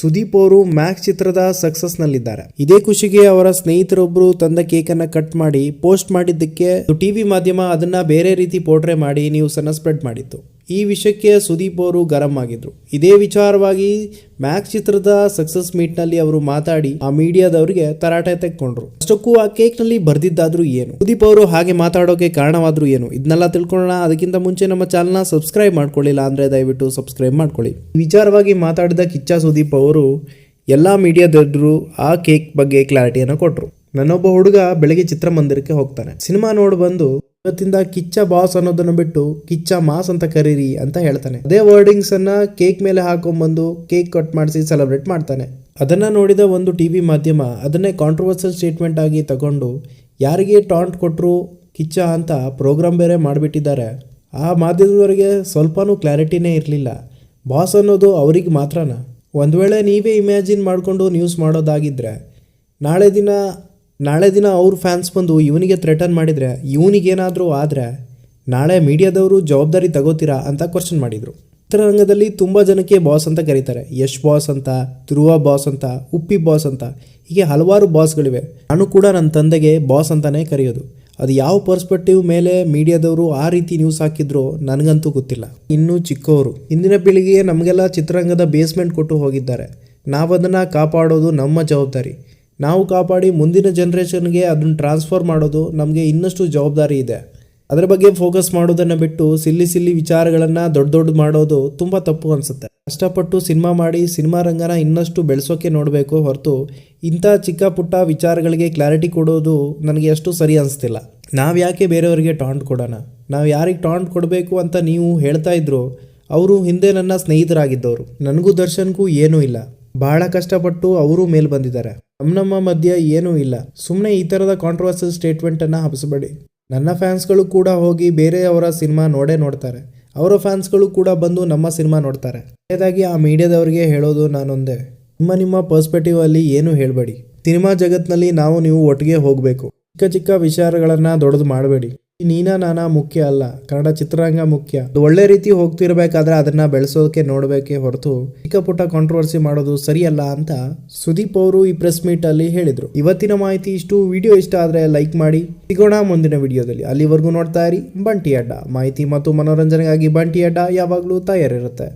ಸುದೀಪ್ ಅವರು ಮ್ಯಾಕ್ಸ್ ಚಿತ್ರದ ಸಕ್ಸಸ್ ನಲ್ಲಿದ್ದಾರೆ ಇದೇ ಖುಷಿಗೆ ಅವರ ಸ್ನೇಹಿತರೊಬ್ರು ತಂದ ಕೇಕ್ ಅನ್ನ ಕಟ್ ಮಾಡಿ, ಪೋಸ್ಟ್ ಮಾಡಿದ್ದಕ್ಕೆ, ಟಿವಿ ಮಾಧ್ಯಮ ಅದನ್ನ ಬೇರೆ ರೀತಿ ಪೋರ್ಟ್ರೇ ಮಾಡಿ ನ್ಯೂಸ್ ಅನ್ನ ಸ್ಪ್ರೆಡ್ ಮಾಡಿತ್ತು ಈ ವಿಷಯಕ್ಕೆ ಸುದೀಪ್ ಅವರು ಗರಂ ಆಗಿದ್ರು. ಇದೇ ವಿಚಾರವಾಗಿ ಮ್ಯಾಕ್ಸ್ ಚಿತ್ರದ ಸಕ್ಸಸ್ ಮೀಟ್ನಲ್ಲಿ ಅವರು ಮಾತಾಡಿ ಆ ಮೀಡಿಯಾದವರಿಗೆ ತರಾಟೆ ತೆಕ್ಕೊಂಡ್ರು. ಅಷ್ಟಕ್ಕೂ ಆ ಕೇಕ್ನಲ್ಲಿ ಬರ್ದಿದ್ದಾದ್ರೂ ಏನು? ಸುದೀಪ್ ಅವರು ಹಾಗೆ ಮಾತಾಡೋಕೆ ಕಾರಣವಾದ್ರೂ ಏನು? ಇದನ್ನೆಲ್ಲ ತಿಳ್ಕೊಳ್ಳೋಣ. ಅದಕ್ಕಿಂತ ಮುಂಚೆ ನಮ್ಮ ಚಾನಲ್ನ ಸಬ್ಸ್ಕ್ರೈಬ್ ಮಾಡ್ಕೊಳ್ಳಿಲ್ಲ ಅಂದ್ರೆ ದಯವಿಟ್ಟು ಸಬ್ಸ್ಕ್ರೈಬ್ ಮಾಡ್ಕೊಳ್ಳಿ. ವಿಚಾರವಾಗಿ ಮಾತಾಡಿದ ಕಿಚ್ಚ ಸುದೀಪ್ ಅವರು, ಎಲ್ಲ ಮೀಡಿಯಾದವರು ಆ ಕೇಕ್ ಬಗ್ಗೆ ಕ್ಲಾರಿಟಿಯನ್ನು ಕೊಟ್ಟರು ನನ್ನೊಬ್ಬ ಹುಡುಗ ಬೆಳಗ್ಗೆ ಚಿತ್ರಮಂದಿರಕ್ಕೆ ಹೋಗ್ತಾನೆ. ಸಿನಿಮಾ ನೋಡಿ ಬಂದು ಇವತ್ತಿಂದ ಕಿಚ್ಚ ಬಾಸ್ ಅನ್ನೋದನ್ನು ಬಿಟ್ಟು ಕಿಚ್ಚ ಮಾಸ್ ಅಂತ ಕರೀರಿ ಅಂತ ಹೇಳ್ತಾನೆ. ಅದೇ ವರ್ಡಿಂಗ್ಸ್ ಅನ್ನ ಕೇಕ್ ಮೇಲೆ ಹಾಕೊಂಡ್ಬಂದು ಕೇಕ್ ಕಟ್ ಮಾಡಿಸಿ ಸೆಲೆಬ್ರೇಟ್ ಮಾಡ್ತಾನೆ. ಅದನ್ನ ನೋಡಿದ ಒಂದು ಟಿವಿ ಮಾಧ್ಯಮ ಅದನ್ನೇ ಕಾಂಟ್ರವರ್ಸಲ್ ಸ್ಟೇಟ್ಮೆಂಟ್ ಆಗಿ ತಗೊಂಡು, ಯಾರಿಗೆ ಟಾಂಟ್ ಕೊಟ್ಟರು ಕಿಚ್ಚ ಅಂತ ಪ್ರೋಗ್ರಾಮ್ ಬೇರೆ ಮಾಡಿಬಿಟ್ಟಿದ್ದಾರೆ. ಆ ಮಾಧ್ಯಮದವರಿಗೆ ಸ್ವಲ್ಪನೂ ಕ್ಲಾರಿಟಿನೇ ಇರಲಿಲ್ಲ. ಬಾಸ್ ಅನ್ನೋದು ಅವ್ರಿಗೆ ಮಾತ್ರನಾ? ಒಂದು ವೇಳೆ ನೀವೇ ಇಮ್ಯಾಜಿನ್ ಮಾಡಿಕೊಂಡು ನ್ಯೂಸ್ ಮಾಡೋದಾಗಿದ್ದರೆ ನಾಳೆ ದಿನ ನಾಳೆ ದಿನ ಅವ್ರ ಫ್ಯಾನ್ಸ್ ಬಂದು ಇವನಿಗೆ ಥ್ರೆಟನ್ ಮಾಡಿದರೆ, ಇವನಿಗೇನಾದರೂ ಆದರೆ ನಾಳೆ ಮೀಡಿಯಾದವರು ಜವಾಬ್ದಾರಿ ತಗೋತೀರಾ ಅಂತ ಕ್ವಶನ್ ಮಾಡಿದರು. ಚಿತ್ರರಂಗದಲ್ಲಿ ತುಂಬ ಜನಕ್ಕೆ ಬಾಸ್ ಅಂತ ಕರೀತಾರೆ. ಯಶ್ ಬಾಸ್ ಅಂತ, ಧ್ರುವ ಬಾಸ್ ಅಂತ, ಉಪ್ಪಿ ಬಾಸ್ ಅಂತ, ಹೀಗೆ ಹಲವಾರು ಬಾಸ್ಗಳಿವೆ ನಾನು ಕೂಡ ನನ್ನ ತಂದೆಗೆ ಬಾಸ್ ಅಂತಲೇ ಕರೆಯೋದು. ಅದು ಯಾವ ಪರ್ಸ್ಪೆಕ್ಟಿವ್ ಮೇಲೆ ಮೀಡಿಯಾದವರು ಆ ರೀತಿ ನ್ಯೂಸ್ ಹಾಕಿದ್ರು ನನಗಂತೂ ಗೊತ್ತಿಲ್ಲ. ಇನ್ನೂ ಚಿಕ್ಕವರು ಇಂದಿನ ಪೀಳಿಗೆಗೆ ನಮಗೆಲ್ಲ ಚಿತ್ರರಂಗದ ಬೇಸ್ಮೆಂಟ್ ಕೊಟ್ಟು ಹೋಗಿದ್ದಾರೆ. ನಾವದನ್ನು ಕಾಪಾಡೋದು ನಮ್ಮ ಜವಾಬ್ದಾರಿ. ನಾವು ಕಾಪಾಡಿ ಮುಂದಿನ ಜನ್ರೇಷನ್ಗೆ ಅದನ್ನು ಟ್ರಾನ್ಸ್ಫರ್ ಮಾಡೋದು ನಮಗೆ ಇನ್ನಷ್ಟು ಜವಾಬ್ದಾರಿ ಇದೆ. ಅದರ ಬಗ್ಗೆ ಫೋಕಸ್ ಮಾಡೋದನ್ನು ಬಿಟ್ಟು ಸಿಲ್ಲಿ ಸಿಲ್ಲಿ ವಿಚಾರಗಳನ್ನು ದೊಡ್ಡ ದೊಡ್ಡ ಮಾಡೋದು ತುಂಬ ತಪ್ಪು ಅನಿಸುತ್ತೆ. ಕಷ್ಟಪಟ್ಟು ಸಿನಿಮಾ ಮಾಡಿ ಸಿನಿಮಾ ರಂಗನ ಇನ್ನಷ್ಟು ಬೆಳೆಸೋಕೆ ನೋಡಬೇಕು ಹೊರತು ಇಂಥ ಚಿಕ್ಕ ಪುಟ್ಟ ವಿಚಾರಗಳಿಗೆ ಕ್ಲಾರಿಟಿ ಕೊಡೋದು ನನಗೆ ಅಷ್ಟು ಸರಿ ಅನಿಸ್ತಿಲ್ಲ. ನಾವು ಯಾಕೆ ಬೇರೆಯವರಿಗೆ ಟಾಂಟ್ ಕೊಡೋಣ? ನಾವು ಯಾರಿಗೆ ಟಾಂಟ್ ಕೊಡಬೇಕು ಅಂತ ನೀವು ಹೇಳ್ತಾ ಇದ್ರು, ಅವರು ಹಿಂದೆ ನನ್ನ ಸ್ನೇಹಿತರಾಗಿದ್ದವರು. ನನಗೂ ದರ್ಶನ್ಗೂ ಏನೂ ಇಲ್ಲ. ಬಹಳ ಕಷ್ಟಪಟ್ಟು ಅವರು ಮೇಲ್ ಬಂದಿದ್ದಾರೆ. ನಮ್ಮ ನಮ್ಮ ಮಧ್ಯೆ ಏನೂ ಇಲ್ಲ. ಸುಮ್ಮನೆ ಈ ಥರದ ಕಾಂಟ್ರವರ್ಸಲ್ ಸ್ಟೇಟ್ಮೆಂಟನ್ನು ಹಬ್ಸಬೇಡಿ. ನನ್ನ ಫ್ಯಾನ್ಸ್ಗಳು ಕೂಡ ಹೋಗಿ ಬೇರೆಯವರ ಸಿನಿಮಾ ನೋಡೇ ನೋಡ್ತಾರೆ. ಅವರ ಫ್ಯಾನ್ಸ್ಗಳು ಕೂಡ ಬಂದು ನಮ್ಮ ಸಿನಿಮಾ ನೋಡ್ತಾರೆ. ಅದಾಗಿ ಆ ಮೀಡಿಯಾದವರಿಗೆ ಹೇಳೋದು ನಾನೊಂದೇ. ನಿಮ್ಮ ನಿಮ್ಮ ಪರ್ಸ್ಪೆಕ್ಟಿವ್ ಅಲ್ಲಿ ಏನು ಹೇಳಬೇಡಿ. ಸಿನಿಮಾ ಜಗತ್ನಲ್ಲಿ ನಾವು ನೀವು ಒಟ್ಟಿಗೆ ಹೋಗಬೇಕು. ಚಿಕ್ಕ ಚಿಕ್ಕ ವಿಚಾರಗಳನ್ನು ದೊಡ್ಡದು ಮಾಡಬೇಡಿ. ನೀನಾ ನಾನಾ ಮುಖ್ಯ ಅಲ್ಲ. ಕನ್ನಡ ಚಿತ್ರರಂಗ ಮುಖ್ಯ. ಒಳ್ಳೆ ರೀತಿ ಹೋಗ್ತಿರ್ಬೇಕಾದ್ರೆ ಅದನ್ನ ಬೆಳೆಸೋದಕ್ಕೆ ನೋಡಬೇಕೇ ಹೊರತು ಚಿಕ್ಕ ಪುಟ್ಟ ಕಾಂಟ್ರವರ್ಸಿ ಮಾಡೋದು ಸರಿಯಲ್ಲ ಅಂತ ಸುದೀಪ್ ಅವರು ಈ ಪ್ರೆಸ್ ಮೀಟ್ ಅಲ್ಲಿ ಹೇಳಿದ್ರು. ಇವತ್ತಿನ ಮಾಹಿತಿ ಇಷ್ಟು. ವಿಡಿಯೋ ಇಷ್ಟ ಆದ್ರೆ ಲೈಕ್ ಮಾಡಿ. ಸಿಗೋಣ ಮುಂದಿನ ವಿಡಿಯೋದಲ್ಲಿ. ಅಲ್ಲಿವರೆಗೂ ನೋಡ್ತಾ ಇರಿ ಬಂಟಿ ಅಡ್ಡ. ಮಾಹಿತಿ ಮತ್ತು ಮನೋರಂಜನೆಗಾಗಿ ಬಂಟಿ ಅಡ್ಡ ಯಾವಾಗಲೂ ತಯಾರಿರುತ್ತೆ.